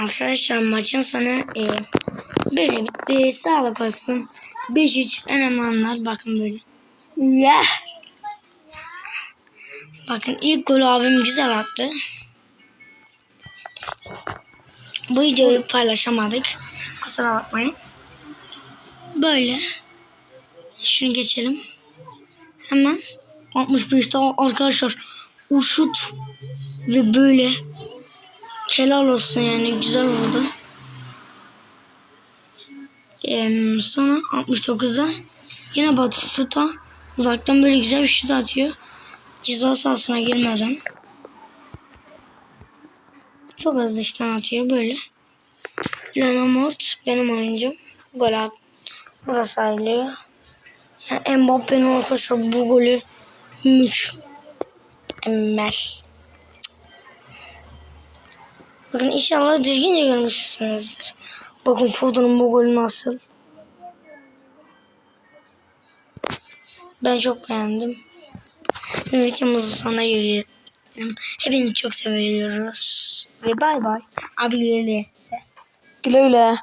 Arkadaşlar maçın sonu e, böyle bitti. Sağlık olsun. 5-3 önemli anlar. Bakın böyle. Yeah. Bakın ilk golü abim güzel attı. Bu videoyu paylaşamadık. Kusura bakmayın. Böyle. Şunu geçelim. Hemen 65 daha arkadaşlar. Uşut ve böyle. Helal olsun yani güzel vurdu. Ee, sonra 69'da yine Batuta uzaktan böyle güzel bir şut atıyor. Ceza sahasına girmeden. Çok hızlı işten atıyor böyle. Leonard benim oyuncum. Gol at. Burası sayılıyor. Yani Mbappe'nin arkadaşlar bu golü mükemmel. Bakın inşallah düzgünce görmüşsünüzdür. Bakın Foden'ın bu golü nasıl. Ben çok beğendim. Videomuzu sona geliyorum. Hepinizi çok seviyoruz. Ve bay bay. Abilerle. Güle güle.